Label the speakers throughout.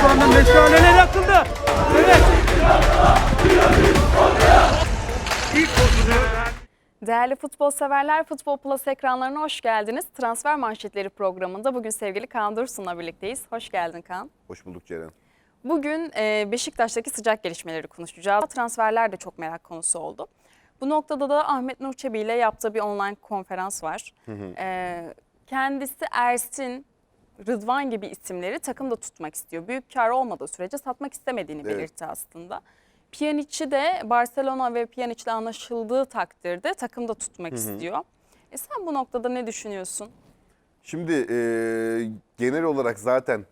Speaker 1: Şu anda meşaleler yakıldı. Evet.
Speaker 2: Değerli futbol severler, Futbol Plus ekranlarına hoş geldiniz. Transfer manşetleri programında bugün sevgili Kaan Dursun'la birlikteyiz. Hoş geldin Kaan.
Speaker 3: Hoş bulduk Ceren.
Speaker 2: Bugün e, Beşiktaş'taki sıcak gelişmeleri konuşacağız. Transferler de çok merak konusu oldu. Bu noktada da Ahmet Nur Çebi ile yaptığı bir online konferans var. E, kendisi Ersin, Rıdvan gibi isimleri takımda tutmak istiyor. Büyük kar olmadığı sürece satmak istemediğini
Speaker 3: Evet.
Speaker 2: belirtti aslında. Pjanic'i de Barcelona ve Pjanic'le anlaşıldığı takdirde takımda tutmak istiyor. E sen bu noktada ne düşünüyorsun?
Speaker 3: Şimdi e, genel olarak zaten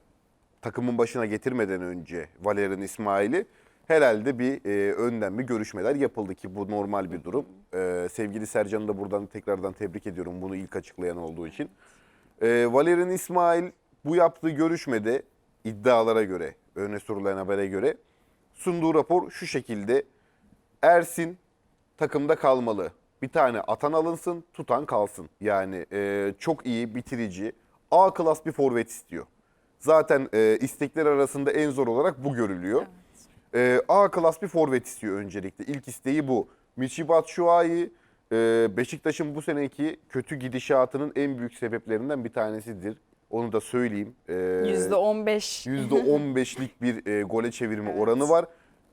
Speaker 3: takımın başına getirmeden önce Valerian İsmail'i herhalde bir e, önden bir görüşmeler yapıldı ki bu normal bir durum. E, sevgili Sercan'ı da buradan tekrardan tebrik ediyorum bunu ilk açıklayan olduğu için. E, Valerian İsmail bu yaptığı görüşmede iddialara göre, öne sürülen habere göre sunduğu rapor şu şekilde. Ersin takımda kalmalı. Bir tane atan alınsın, tutan kalsın. Yani e, çok iyi, bitirici, A klas bir forvet istiyor. Zaten e, istekler arasında en zor olarak bu görülüyor. E, A klas bir forvet istiyor öncelikle. İlk isteği bu. Michy Batshuayi Beşiktaş'ın bu seneki kötü gidişatının en büyük sebeplerinden bir tanesidir. Onu da söyleyeyim. E,
Speaker 2: %15.
Speaker 3: %15'lik bir e, gole çevirme
Speaker 2: Evet.
Speaker 3: oranı var.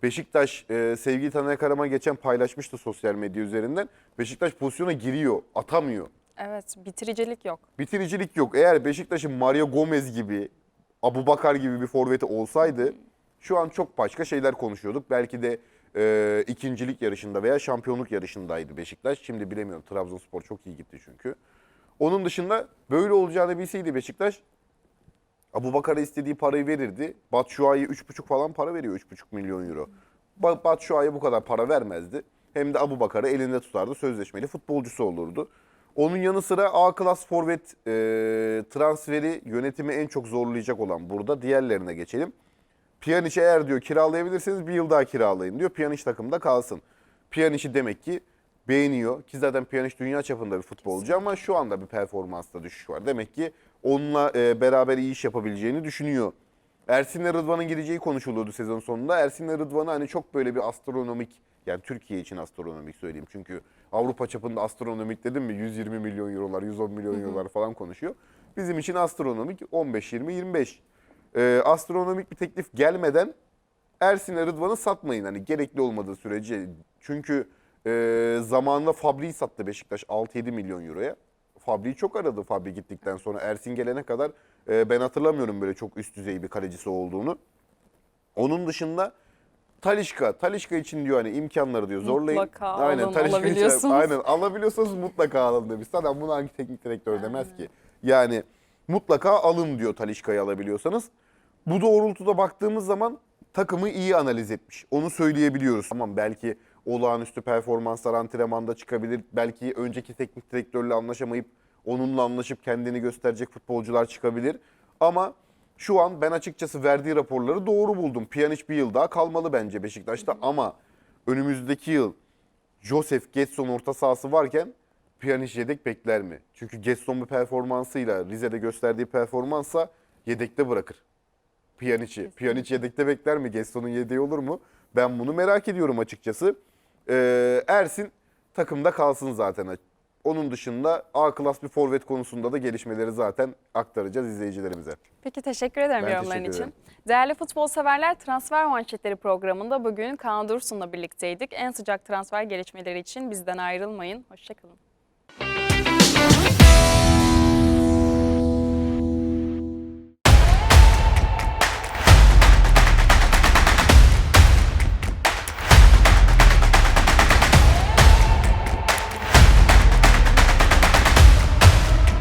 Speaker 3: Beşiktaş e, sevgili Taner Karaman geçen paylaşmıştı sosyal medya üzerinden. Beşiktaş pozisyona giriyor, atamıyor.
Speaker 2: Evet, bitiricilik yok.
Speaker 3: Bitiricilik yok. Eğer Beşiktaş'ın Mario Gomez gibi, Abu Bakar gibi bir forveti olsaydı şu an çok başka şeyler konuşuyorduk. Belki de e, ikincilik yarışında veya şampiyonluk yarışındaydı Beşiktaş. Şimdi bilemiyorum. Trabzonspor çok iyi gitti çünkü. Onun dışında böyle olacağını bilseydi Beşiktaş Abu Bakar'a istediği parayı verirdi. Batshuayi 3,5 falan para veriyor 3,5 milyon euro. Ba- Batshuayi bu kadar para vermezdi. Hem de Abu Bakar'ı elinde tutardı. Sözleşmeli futbolcusu olurdu. Onun yanı sıra A klas forvet e, transferi yönetimi en çok zorlayacak olan burada. Diğerlerine geçelim. Pjanic'i eğer diyor kiralayabilirseniz bir yıl daha kiralayın diyor. Pjanic takımda kalsın. Pjanic'i demek ki beğeniyor ki zaten Pjanic dünya çapında bir futbolcu ama şu anda bir performansta düşüş var. Demek ki onunla e, beraber iyi iş yapabileceğini düşünüyor. Ersin'le Rıdvan'ın gideceği konuşuluyordu sezon sonunda. Ersin'le Rıdvan'ı hani çok böyle bir astronomik yani Türkiye için astronomik söyleyeyim. Çünkü Avrupa çapında astronomik dedim mi 120 milyon eurolar, 110 milyon eurolar falan konuşuyor. Bizim için astronomik 15, 20, 25. Ee, astronomik bir teklif gelmeden Ersin'le Rıdvan'ı satmayın hani gerekli olmadığı sürece. Çünkü e, zamanında Fabri'yi sattı Beşiktaş 6-7 milyon euroya. Fabri'yi çok aradı Fabri gittikten sonra. Ersin gelene kadar e, ben hatırlamıyorum böyle çok üst düzey bir kalecisi olduğunu. Onun dışında Talişka, Talişka için diyor hani imkanları diyor zorlayın.
Speaker 2: Mutlaka alın,
Speaker 3: Talişka için-
Speaker 2: alabiliyorsunuz.
Speaker 3: aynen alabiliyorsanız mutlaka alın demiş. Zaten bunu hangi teknik direktör demez ki. Yani mutlaka alın diyor Talişka'yı alabiliyorsanız. Bu doğrultuda baktığımız zaman takımı iyi analiz etmiş. Onu söyleyebiliyoruz. Tamam belki olağanüstü performanslar antrenmanda çıkabilir. Belki önceki teknik direktörle anlaşamayıp onunla anlaşıp kendini gösterecek futbolcular çıkabilir. Ama şu an ben açıkçası verdiği raporları doğru buldum. Pjanic bir yıl daha kalmalı bence Beşiktaş'ta ama önümüzdeki yıl Josef Getson orta sahası varken Pjanic yedek bekler mi? Çünkü Getson bu performansıyla Rize'de gösterdiği performansa yedekte bırakır. Pjanic'i. Pjanic yedekte bekler mi? Getson'un yedeği olur mu? Ben bunu merak ediyorum açıkçası. Ee, Ersin takımda kalsın zaten. Onun dışında A klas bir forvet konusunda da gelişmeleri zaten aktaracağız izleyicilerimize.
Speaker 2: Peki teşekkür ederim
Speaker 3: Ben
Speaker 2: yorumların
Speaker 3: teşekkür
Speaker 2: için. Değerli futbol severler transfer manşetleri programında bugün Kaan Dursun'la birlikteydik. En sıcak transfer gelişmeleri için bizden ayrılmayın. Hoşçakalın.